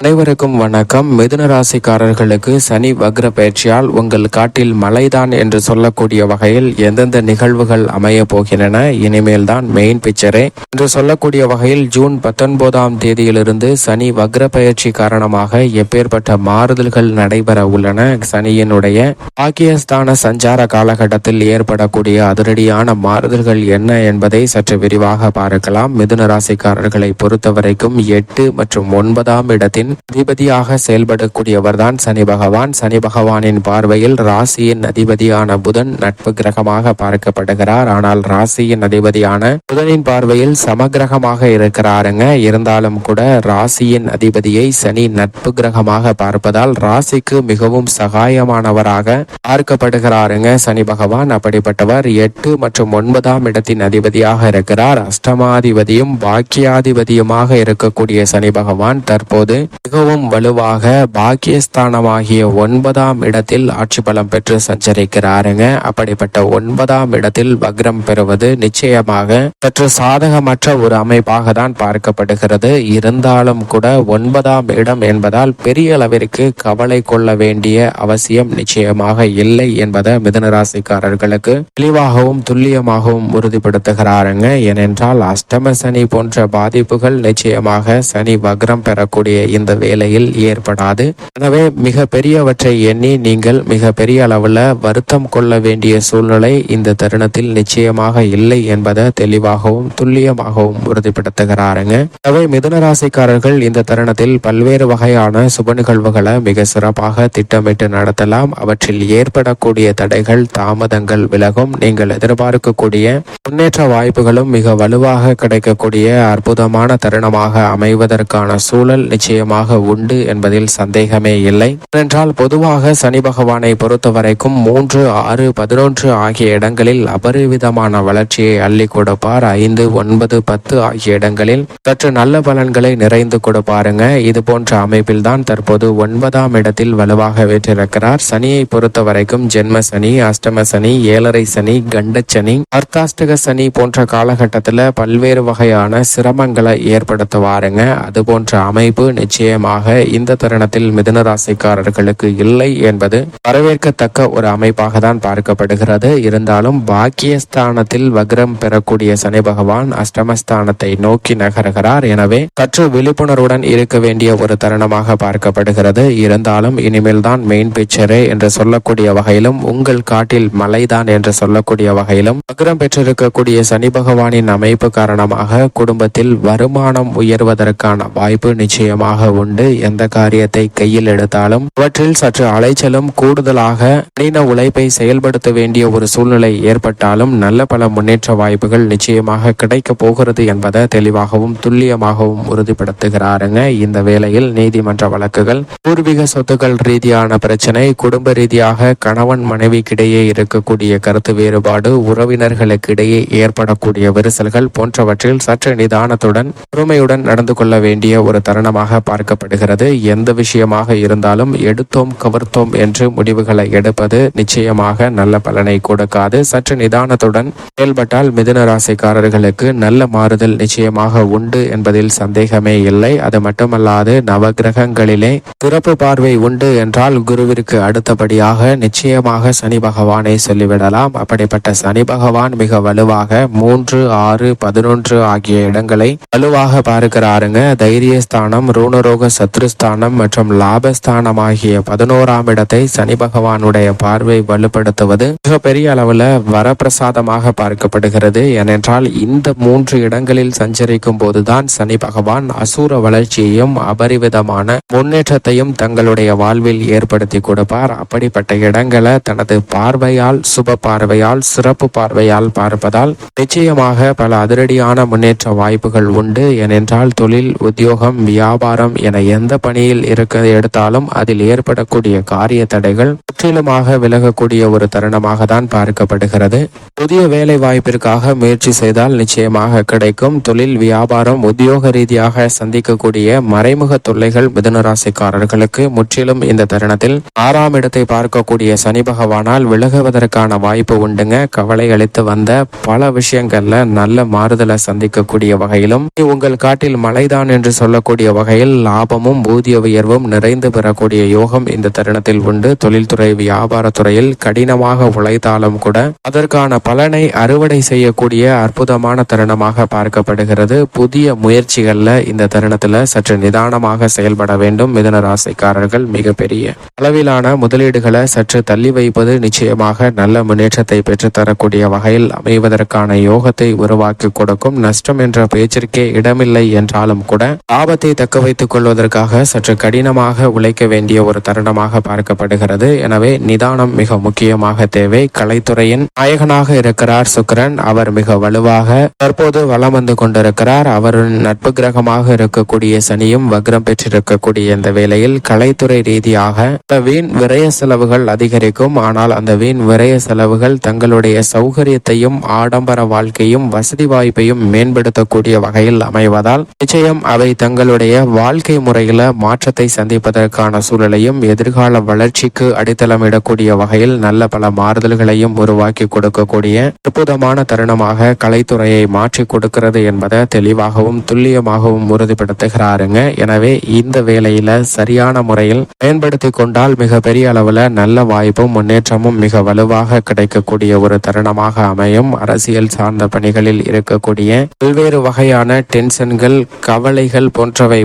அனைவருக்கும் வணக்கம். மிதுன ராசிக்காரர்களுக்கு சனி வக்ர பயிற்சியால் உங்கள் காட்டில் மழைதான் என்று சொல்லக்கூடிய வகையில் எந்தெந்த நிகழ்வுகள் அமைய போகின்றன? இனிமேல் தான் மெயின் பிக்சரே என்று சொல்லக்கூடிய வகையில் ஜூன் பத்தொன்பதாம் தேதியிலிருந்து சனி வக்ர பயிற்சி காரணமாக எப்பேற்பட்ட மாறுதல்கள் நடைபெற உள்ளன? சனியினுடைய பாக்கியஸ்தான சஞ்சார காலகட்டத்தில் ஏற்படக்கூடிய அதிரடியான மாறுதல்கள் என்ன என்பதை சற்று விரிவாக பார்க்கலாம். மிதுன ராசிக்காரர்களை பொறுத்தவரைக்கும் எட்டு மற்றும் ஒன்பதாம் இடத்தின் அதிபதியாக செயல்படக்கூடியவர்தான் சனி பகவான். சனி பகவானின் பார்வையில் ராசியின் அதிபதியான புதன் நட்பு கிரகமாக பார்க்கப்படுகிறார். ஆனால் ராசியின் அதிபதியான புதனின் பார்வையில் சமகிரகமாக இருக்கிறாருங்க. இருந்தாலும் கூட ராசியின் அதிபதியை சனி நட்பு கிரகமாக பார்ப்பதால் ராசிக்கு மிகவும் சகாயமானவராக பார்க்கப்படுகிறாருங்க. சனி பகவான் அப்படிப்பட்டவர் எட்டு மற்றும் ஒன்பதாம் இடத்தின் அதிபதியாக இருக்கிறார். அஷ்டமாதிபதியும் பாக்கியாதிபதியுமாக இருக்கக்கூடிய சனி பகவான் தற்போது மிகவும் வலுவாக பாக்கியஸ்தானமாகிய ஒன்பதாம் இடத்தில் ஆட்சி பலம் பெற்று சஞ்சரிக்கிறாருங்க. அப்படிப்பட்ட ஒன்பதாம் இடத்தில் வக்ரம் பெறுவது நிச்சயமாக சற்று சாதகமற்ற ஒரு அமைப்பாக தான் பார்க்கப்படுகிறது. இருந்தாலும் கூட ஒன்பதாம் இடம் என்பதால் பெரிய அளவிற்கு கவலை கொள்ள வேண்டிய அவசியம் நிச்சயமாக இல்லை என்பதை மிதனராசிக்காரர்களுக்கு தெளிவாகவும் துல்லியமாகவும் உறுதிப்படுத்துகிறாருங்க. ஏனென்றால் அஷ்டம சனி போன்ற பாதிப்புகள் நிச்சயமாக சனி வக்ரம் பெறக்கூடிய இந்த வேளையில் ஏற்படாது. எனவே மிக பெரியவற்றை எண்ணி நீங்கள் மிக பெரிய அளவுல வருத்தம் கொள்ள வேண்டிய சூழ்நிலை இந்த தருணத்தில் நிச்சயமாக இல்லை என்பதை தெளிவாகவும் துல்லியமாகவும் உறுதிப்படுத்துகிறாருங்க. எனவே மிதுனராசிக்காரர்கள் இந்த தருணத்தில் பல்வேறு வகையான சுப நிகழ்வுகளை மிக சிறப்பாக திட்டமிட்டு நடத்தலாம். அவற்றில் ஏற்படக்கூடிய தடைகள் தாமதங்கள் விலகும். நீங்கள் எதிர்பார்க்கக்கூடிய முன்னேற்ற வாய்ப்புகளும் மிக வலுவாக கிடைக்கக்கூடிய அற்புதமான தருணமாக அமைவதற்கான சூழல் நிச்சயமாக உண்டு என்பதில் சந்தேகமே இல்லை. ஏனென்றால் பொதுவாக சனி பகவானை பொறுத்தவரைக்கும் மூன்று ஆறு பதினொன்று ஆகிய இடங்களில் அபரிவிதமான வளர்ச்சியை அள்ளி கொடுப்பார். ஐந்து ஒன்பது பத்து ஆகிய இடங்களில் சற்று நல்ல பலன்களை நிறைந்து கொடுப்பாருங்க இது போன்ற அமைப்பில் தான் தற்போது ஒன்பதாம் இடத்தில் வலுவாக வெற்றிருக்கிறார். சனியை பொறுத்த வரைக்கும் ஜென்ம சனி அஷ்டம சனி ஏழரை சனி கண்டச்சனி அர்த்தாஷ்டக சனி போன்ற காலகட்டத்தில் பல்வேறு வகையான சிரமங்களை ஏற்படுத்துவாருங்க. அது போன்ற அமைப்பு நிச்சயம் நிச்சயமாக இந்த தருணத்தில் மிதுனராசிக்காரர்களுக்கு இல்லை என்பது வரவேற்கத்தக்க ஒரு அமைப்பாக தான் பார்க்கப்படுகிறது. இருந்தாலும் பாக்கியஸ்தானத்தில் வக்ரம் பெறக்கூடிய சனி பகவான் அஷ்டமஸ்தானத்தை நோக்கி நகர்கிறார். எனவே சற்று விழிப்புணர்வுடன் இருக்க வேண்டிய ஒரு தருணமாக பார்க்கப்படுகிறது. இருந்தாலும் இனிமேல் தான் மெயின் பிக்சரே என்று சொல்லக்கூடிய வகையிலும் உங்கள் காட்டில் மலைதான் என்று சொல்லக்கூடிய வகையிலும் வக்ரம் பெற்றிருக்கக்கூடிய சனி பகவானின் அமைப்பு காரணமாக குடும்பத்தில் வருமானம் உயர்வதற்கான வாய்ப்பு நிச்சயமாக உண்டு. எந்த காரியத்தை கையில் எடுத்தாலும் அவற்றில் சற்று அலைச்சலும் கூடுதலாக கடின உழைப்பை செயல்படுத்த வேண்டிய ஒரு சூழ்நிலை ஏற்பட்டாலும் நல்ல பல முன்னேற்ற வாய்ப்புகள் நிச்சயமாக கிடைக்க போகிறது என்பதை தெளிவாகவும் துல்லியமாகவும் உறுதிப்படுத்துகிறாருங்க. இந்த வேளையில் நீதிமன்ற வழக்குகள் பூர்வீக சொத்துக்கள் ரீதியான பிரச்சனை குடும்ப ரீதியாக கணவன் மனைவிக்கிடையே இருக்கக்கூடிய கருத்து வேறுபாடு உறவினர்களுக்கு இடையே ஏற்படக்கூடிய விரிசல்கள் போன்றவற்றில் சற்று நிதானத்துடன் பொறுமையுடன் நடந்து கொள்ள வேண்டிய ஒரு தருணமாக பார்க்க எதிர்பார்க்கப்படுகிறது எந்த விஷயமாக இருந்தாலும் எடுத்தோம் கவர்த்தோம் என்று முடிவுகளை எடுப்பது நிச்சயமாக நல்ல பலனை கொடுக்காது. சற்று நிதானத்துடன் செயல்பட்டால் மிதுன ராசிக்காரர்களுக்கு நல்ல மாறுதல் நிச்சயமாக உண்டு என்பதில் சந்தேகமே இல்லை. அது மட்டுமல்லாது நவகிரகங்களிலே சிறப்பு பார்வை உண்டு என்றால் குருவிற்கு அடுத்தபடியாக நிச்சயமாக சனி பகவானை சொல்லிவிடலாம். அப்படிப்பட்ட சனி பகவான் மிக வலுவாக மூன்று ஆறு பதினொன்று ஆகிய இடங்களை வலுவாக பார்க்கிறாருங்க. தைரியஸ்தானம் ரூணரோக சத்ருஸ்தானம் மற்றும் லாபஸ்தானம் ஆகிய பதினோராம் இடத்தை சனி பகவானுடைய பார்வை வலுப்படுத்துவது மிக பெரிய அளவுல வரப்பிரசாதமாக பார்க்கப்படுகிறது. ஏனென்றால் இந்த மூன்று இடங்களில் சஞ்சரிக்கும் போதுதான் சனி பகவான் அசூர வளர்ச்சியையும் அபரிவிதமான முன்னேற்றத்தையும் தங்களுடைய வாழ்வில் ஏற்படுத்தி கொடுப்பார். அப்படிப்பட்ட இடங்களை தனது பார்வையால் சுப பார்வையால் சிறப்பு பார்வையால் பார்ப்பதால் நிச்சயமாக பல அதிரடியான முன்னேற்ற வாய்ப்புகள் உண்டு. ஏனென்றால் தொழில் உத்தியோகம் வியாபாரம் என எந்த பணியில் இருக்க எடுத்தாலும் அதில் ஏற்படக்கூடிய காரிய தடைகள் முற்றிலுமாக விலகக்கூடிய ஒரு தருணமாக தான் பார்க்கப்படுகிறது. புதிய வேலை வாய்ப்பிற்காக முயற்சி செய்தால் நிச்சயமாக கிடைக்கும். தொழில் வியாபாரம் உத்தியோக ரீதியாக சந்திக்கக்கூடிய மறைமுக தொல்லைகள் மிதனராசிக்காரர்களுக்கு முற்றிலும் இந்த தருணத்தில் ஆறாம் இடத்தை பார்க்கக்கூடிய சனி பகவானால் விலகுவதற்கான வாய்ப்பு உண்டுங்க. கவலை அளித்து வந்த பல விஷயங்கள்ல நல்ல மாறுதலை சந்திக்கக்கூடிய வகையிலும் உங்கள் காட்டில் மழைதான் என்று சொல்லக்கூடிய வகையில் லாபமும் ஊதிய உயர்வும் நிறைந்து பெறக்கூடிய யோகம் இந்த தருணத்தில் உண்டு. தொழில்துறை வியாபாரத்துறையில் கடினமாக உழைத்தாலும் கூட அதற்கான பலனை அறுவடை செய்யக்கூடிய அற்புதமான தருணமாக பார்க்கப்படுகிறது. புதிய முயற்சிகள்ல இந்த தருணத்துல சற்று நிதானமாக செயல்பட வேண்டும். மிதன ராசிக்காரர்கள் மிகப்பெரிய அளவிலான முதலீடுகளை சற்று தள்ளி வைப்பது நிச்சயமாக நல்ல முன்னேற்றத்தை பெற்றுத்தரக்கூடிய வகையில் அமைவதற்கான யோகத்தை உருவாக்கி கொடுக்கும். நஷ்டம் என்ற பேச்சிற்கே இடமில்லை என்றாலும் கூட லாபத்தை தக்க வைத்துக் கொள்வதற்காக சற்று கடினமாக உழைக்க வேண்டிய ஒரு தருணமாக பார்க்கப்படுகிறது. எனவே நிதானம் மிக முக்கியமாக தேவை. கலைத்துறையின் நாயகனாக இருக்கிறார் சுக்கிரன். அவர் மிக வலுவாக தற்போது வலம் வந்து கொண்டிருக்கிறார். அவரின் நட்பு கிரகமாக இருக்கக்கூடிய சனியும் வக்ரம் பெற்றிருக்கக்கூடிய இந்த வேளையில் கலைத்துறை ரீதியாக வீண் விரய செலவுகள் அதிகரிக்கும். ஆனால் அந்த வீண் விரய செலவுகள் தங்களுடைய சௌகரியத்தையும் ஆடம்பர வாழ்க்கையும் வசதி வாய்ப்பையும் மேம்படுத்தக்கூடிய வகையில் அமைவதால் நிச்சயம் அவை தங்களுடைய வாழ்க்கை முறையில் மாற்றத்தை சந்திப்பதற்கான சூழலையும் எதிர்கால வளர்ச்சிக்கு அடித்தளமிடக்கூடிய வகையில் நல்ல பல மாறுதல்களையும் உருவாக்கி கொடுக்கக்கூடிய அற்புதமான தருணமாக கலைத்துறையை மாற்றி கொடுக்கிறது என்பதை தெளிவாகவும் துல்லியமாகவும் உறுதிப்படுத்துகிறாருங்க. எனவே இந்த வேலையில சரியான முறையில் பயன்படுத்தி கொண்டால் மிக பெரிய நல்ல வாய்ப்பும் முன்னேற்றமும் மிக வலுவாக கிடைக்கக்கூடிய ஒரு தருணமாக அமையும். அரசியல் சார்ந்த பணிகளில் இருக்கக்கூடிய பல்வேறு வகையான டென்ஷன்கள் கவலைகள் போன்றவை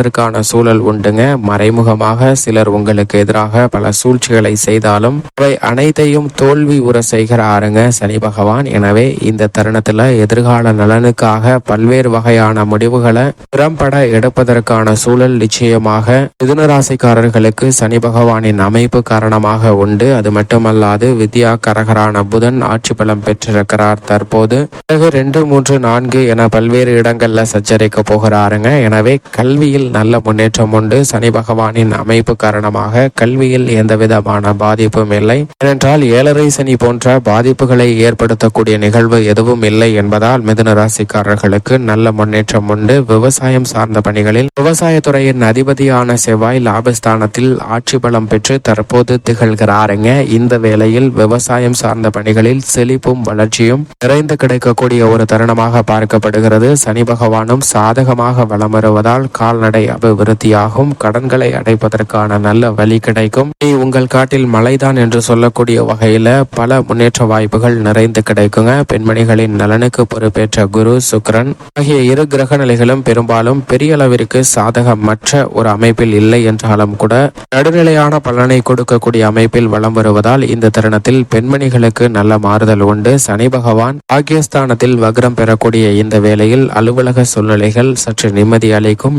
மறைவதற்கான சூழல் உண்டுங்க. மறைமுகமாக சிலர் உங்களுக்கு எதிராக பல சூழ்ச்சிகளை செய்தாலும் அவை அனைத்தையும் தோல்வி உற செய்கிறாருங்க சனி பகவான். எனவே இந்த தருணத்துல எதிர்கால நலனுக்காக பல்வேறு வகையான முடிவுகளை திறம்பட எடுப்பதற்கான சூழல் நிச்சயமாக மிதுனராசிக்காரர்களுக்கு சனி பகவானின் அமைப்பு காரணமாக உண்டு. அது மட்டுமல்லாது வித்யா கரகரான புதன் ஆட்சி பலம் பெற்றிருக்கிறார் தற்போது. பிறகு ரெண்டு மூன்று நான்கு என பல்வேறு இடங்கள்ல சச்சரிக்க போகிறாருங்க. எனவே கல்வியில் நல்ல முன்னேற்றம் உண்டு. சனி பகவானின் அமைப்பு காரணமாக கல்வியில் எந்தவிதமான பாதிப்பும் இல்லை. ஏனென்றால் ஏழரை சனி போன்ற பாதிப்புகளை ஏற்படுத்தக்கூடிய நிகழ்வு எதுவும் இல்லை என்பதால் மிதுன ராசிக்காரர்களுக்கு நல்ல முன்னேற்றம் உண்டு. விவசாயம் சார்ந்த பணிகளில் விவசாயத்துறையின் அதிபதியான செவ்வாய் லாபஸ்தானத்தில் ஆட்சி பலம் பெற்று தற்போது திகழ்கிறாருங்க. இந்த வேளையில் விவசாயம் சார்ந்த பணிகளில் செழிப்பும் வளர்ச்சியும் நிறைந்து கிடைக்கக்கூடிய ஒரு தருணமாக பார்க்கப்படுகிறது. சனி பகவானும் சாதகமாக வளம் வருவதால் கால்நடை அபிவிருத்தியாகும். கடன்களை அடைப்பதற்கான நல்ல வழி கிடைக்கும். நீ உங்கள் காட்டில் மழைதான் என்று சொல்லக்கூடிய வகையில பல முன்னேற்ற வாய்ப்புகள் நிறைந்து கிடைக்குங்க. பெண்மணிகளின் நலனுக்கு பொறுப்பேற்ற குரு சுக்ரன் ஆகிய இரு கிரக நிலைகளும் பெரும்பாலும் பெரிய அளவிற்கு சாதகமற்ற ஒரு அமைப்பில் இல்லை என்றாலும் கூட நடுநிலையான பலனை கொடுக்கக்கூடிய அமைப்பில் வலம் வருவதால் இந்த தருணத்தில் பெண்மணிகளுக்கு நல்ல மாறுதல் உண்டு. சனி பகவான் பாக்கியஸ்தானத்தில் வக்ரம் பெறக்கூடிய இந்த வேளையில் அலுவலக சூழ்நிலைகள் சற்று நிம்மதி அளிக்கும்.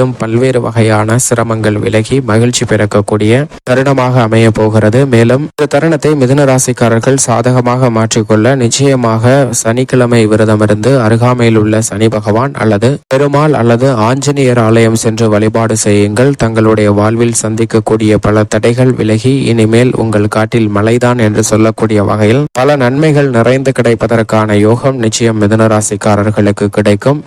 இல்லத்திலும் பல்வேறு வகையான சிரமங்கள் விலகி மகிழ்ச்சி பிறக்கக்கூடிய தருணமாக அமைய போகிறது. மேலும் இந்த தருணத்தை மிதுன ராசிக்காரர்கள் சாதகமாக மாற்றிக்கொள்ள நிச்சயமாக சனிக்கிழமை விரதமிருந்து அருகாமையில் உள்ள சனி பகவான் அல்லது பெருமாள் அல்லது ஆஞ்சநேயர் ஆலயம் சென்று வழிபாடு செய்யுங்கள். தங்களுடைய வாழ்வில் சந்திக்கக்கூடிய பல தடைகள் விலகி இனிமேல் உங்கள் காட்டில் மழைதான் என்று சொல்லக்கூடிய வகையில் பல நன்மைகள் நிறைந்து கிடைப்பதற்கான யோகம் நிச்சயம் மிதுன ராசிக்காரர்களுக்கு கிடைக்கும்.